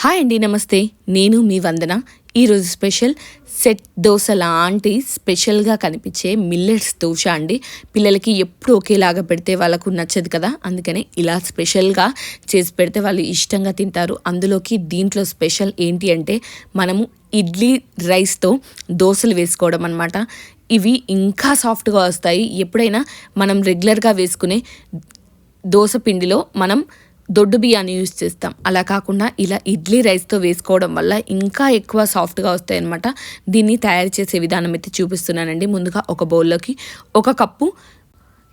Hi అండి నమస్తే. నేను మీ వందన. ఈరోజు స్పెషల్ సెట్ దోశ లాంటి స్పెషల్గా కనిపించే మిల్లెట్స్ దోశ అండి. పిల్లలకి ఎప్పుడు ఒకేలాగా పెడితే వాళ్ళకు నచ్చదు కదా? అందుకనే ఇలా స్పెషల్గా చేసి పెడితే వాళ్ళు ఇష్టంగా తింటారు. అందులోకి దీంట్లో స్పెషల్ ఏంటి అంటే మనము ఇడ్లీ రైస్తో దోశలు వేసుకోవడం అనమాట ఇవి ఇంకా సాఫ్ట్గా వస్తాయి. ఎప్పుడైనా మనం రెగ్యులర్గా వేసుకునే దోశ పిండిలో మనం దొడ్డు బియ్యాన్ని యూజ్ చేస్తాం. అలా కాకుండా ఇలా ఇడ్లీ రైస్తో వేసుకోవడం వల్ల ఇంకా ఎక్కువ సాఫ్ట్గా వస్తాయి అనమాట దీన్ని తయారు చేసే విధానం అయితే చూపిస్తున్నానండి. ముందుగా ఒక బౌల్లోకి ఒక cup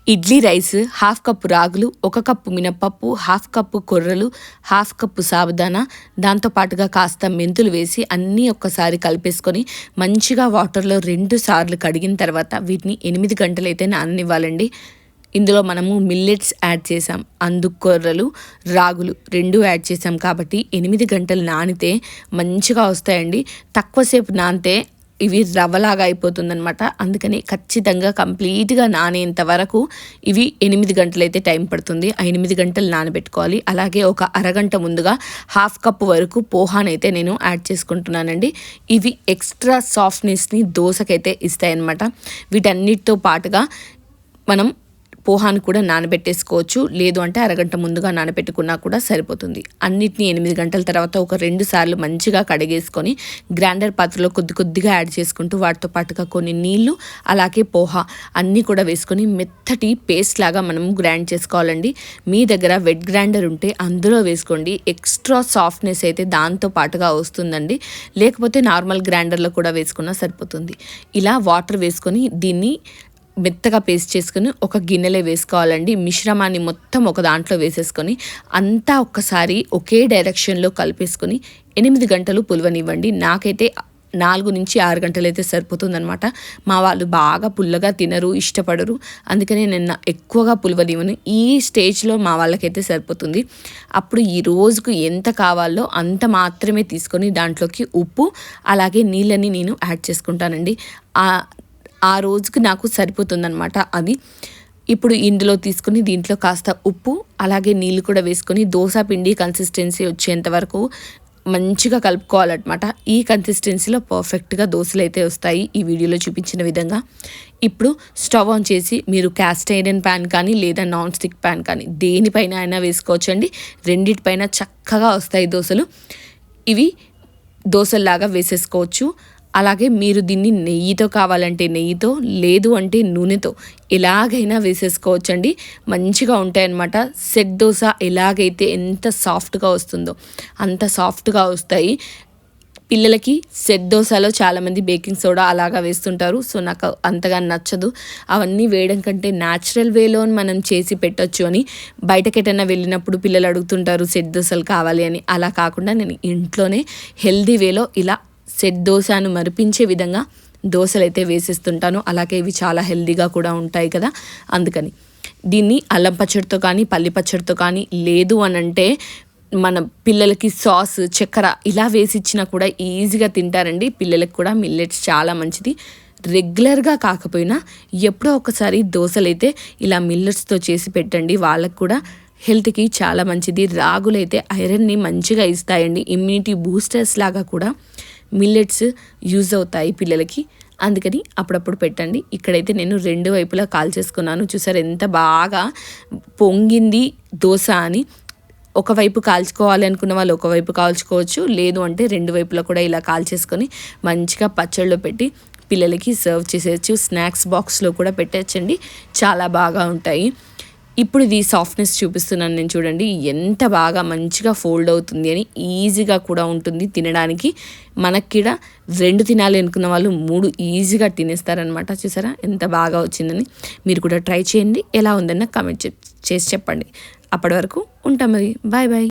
idli rice half cup రాగులు ఒక కప్పు మినప్పప్పు హాఫ్ కప్పు కొర్రలు హాఫ్ కప్పు సాబుదానా దాంతోపాటుగా కాస్త మెంతులు వేసి అన్నీ ఒక్కసారి కలిపేసుకొని మంచిగా వాటర్లో రెండు సార్లు కడిగిన తర్వాత వీటిని ఎనిమిది గంటలైతే నాననివ్వాలండి ఇందులో మనము మిల్లెట్స్ యాడ్ చేసాం అందుకొర్రలు రాగులు రెండు యాడ్ చేసాం కాబట్టి ఎనిమిది గంటలు నానితే మంచిగా వస్తాయండి. తక్కువసేపు నానితే ఇవి రవ్వలాగా అయిపోతుందనమాట అందుకని ఖచ్చితంగా కంప్లీట్గా నానేంత వరకు ఇవి ఎనిమిది గంటలైతే టైం పడుతుంది. ఆ ఎనిమిది గంటలు నానబెట్టుకోవాలి. అలాగే ఒక అరగంట ముందుగా హాఫ్ కప్ వరకు పోహానైతే నేను యాడ్ చేసుకుంటున్నానండి. ఇవి ఎక్స్ట్రా సాఫ్ట్నెస్ని దోశకైతే ఇస్తాయన్నమాట. వీటన్నిటితో పాటుగా మనం పోహాను కూడా నానబెట్టేసుకోవచ్చు. లేదు అంటే అరగంట ముందుగా నానబెట్టుకున్నా కూడా సరిపోతుంది. అన్నిటిని ఎనిమిది గంటల తర్వాత ఒక రెండు సార్లు మంచిగా కడిగేసుకొని గ్రైండర్ పాత్రలో కొద్ది కొద్దిగా యాడ్ చేసుకుంటూ వాటితో పాటుగా కొన్ని నీళ్ళు అలాగే పోహా అన్నీ కూడా వేసుకొని మెత్తటి పేస్ట్ లాగా మనం గ్రైండ్ చేసుకోవాలండి. మీ దగ్గర వెట్ గ్రైండర్ ఉంటే అందులో వేసుకోండి. ఎక్స్ట్రా సాఫ్ట్నెస్ అయితే దాంతో పాటుగా వస్తుందండి. లేకపోతే నార్మల్ గ్రైండర్లో కూడా వేసుకున్నా సరిపోతుంది. ఇలా వాటర్ వేసుకొని దీన్ని మెత్తగా పేస్ట్ చేసుకుని ఒక గిన్నెలో వేసుకోవాలండి. మిశ్రమాన్ని మొత్తం ఒక దాంట్లో వేసేసుకొని అంతా ఒక్కసారి ఒకే డైరెక్షన్లో కలిపేసుకొని ఎనిమిది గంటలు పులవనివ్వండి. నాకైతే నాలుగు నుంచి ఆరు గంటలైతే సరిపోతుందనమాట మా వాళ్ళు బాగా పుల్లగా తినరు ఇష్టపడరు. అందుకనే నేను ఎక్కువగా పులవనివ్వను. ఈ స్టేజ్లో మా వాళ్ళకైతే సరిపోతుంది. అప్పుడు ఈ రోజుకు ఎంత కావాలో అంత మాత్రమే తీసుకొని దాంట్లోకి ఉప్పు అలాగే నీళ్ళని నేను యాడ్ చేసుకుంటానండి. ఆ రోజుకి నాకు సరిపోతుందనమాట అది. ఇప్పుడు ఇందులో తీసుకుని దీంట్లో కాస్త ఉప్పు అలాగే నీళ్ళు కూడా వేసుకొని దోశ పిండి కన్సిస్టెన్సీ వచ్చేంత వరకు మంచిగా కలుపుకోవాలన్నమాట. ఈ కన్సిస్టెన్సీలో పర్ఫెక్ట్గా దోశలు అయితే వస్తాయి ఈ వీడియోలో చూపించిన విధంగా. ఇప్పుడు స్టవ్ ఆన్ చేసి మీరు క్యాస్ట్ ఐరన్ ప్యాన్ కానీ లేదా నాన్ స్టిక్ ప్యాన్ కానీ దేనిపైన అయినా వేసుకోవచ్చండి. రెండిటిపైన చక్కగా వస్తాయి దోశలు. ఇవి దోశల్లాగా వేసేసుకోవచ్చు. అలాగే మీరు దీన్ని నెయ్యితో కావాలంటే నెయ్యితో లేదు అంటే నూనెతో ఎలాగైనా వేసేసుకోవచ్చండి. మంచిగా ఉంటాయన్నమాట. సెట్ దోశ ఎలాగైతే ఎంత సాఫ్ట్గా వస్తుందో అంత సాఫ్ట్గా వస్తాయి. పిల్లలకి సెట్ దోశలో చాలామంది బేకింగ్ సోడా అలాగా వేస్తుంటారు. సో నాకు అంతగా నచ్చదు. అవన్నీ వేయడం కంటే న్యాచురల్ వేలో మనం చేసి పెట్టచ్చు అని బయటకెటైనా వెళ్ళినప్పుడు పిల్లలు అడుగుతుంటారు సెట్ దోశలు కావాలి అని. అలా కాకుండా నేను ఇంట్లోనే హెల్దీ వేలో ఇలా సెట్ దోశను మరిపించే విధంగా దోశలు అయితే వేసిస్తుంటాను. అలాగే ఇవి చాలా హెల్దీగా కూడా ఉంటాయి కదా. అందుకని దీన్ని అల్లం పచ్చడితో కానీ పల్లి పచ్చడితో కానీ లేదు అని అంటే మన పిల్లలకి సాస్ చక్కెర ఇలా వేసి ఇచ్చినా కూడా ఈజీగా తింటారండి. పిల్లలకి కూడా మిల్లెట్స్ చాలా మంచిది. రెగ్యులర్గా కాకపోయినా ఎప్పుడో ఒకసారి దోశలు అయితే ఇలా మిల్లెట్స్తో చేసి పెట్టండి. వాళ్ళకు కూడా హెల్త్కి చాలా మంచిది. రాగులైతే ఐరన్ని మంచిగా ఇస్తాయండి. ఇమ్యూనిటీ బూస్టర్స్ లాగా కూడా మిల్లెట్స్ యూజ్ అవుతాయి పిల్లలకి. అందుకని అప్పుడప్పుడు పెట్టండి. ఇక్కడైతే నేను రెండు వైపులా కాల్ చేసుకున్నాను. చూసారు ఎంత బాగా పొంగింది దోశ అని. ఒకవైపు కాల్చుకోవాలి అనుకున్న వాళ్ళు ఒకవైపు కాల్చుకోవచ్చు. లేదు అంటే రెండు వైపులా కూడా ఇలా కాల్చేసుకొని మంచిగా పచ్చళ్ళు పెట్టి పిల్లలకి సర్వ్ చేసేయచ్చు. స్నాక్స్ బాక్స్లో కూడా పెట్టచ్చండి చాలా బాగా ఉంటాయి. ఇప్పుడు ఇది సాఫ్ట్నెస్ చూపిస్తున్నాను నేను చూడండి. ఎంత బాగా మంచిగా ఫోల్డ్ అవుతుంది అని ఈజీగా కూడా ఉంటుంది తినడానికి. మనకి రెండు తినాలి అనుకున్న వాళ్ళు మూడు ఈజీగా తినేస్తారనమాట చూసారా? ఎంత బాగా వచ్చిందని. మీరు కూడా ట్రై చేయండి. ఎలా ఉందన్న కామెంట్ చేసి చెప్పండి. అప్పటి వరకు ఉంటాం మరి. Bye bye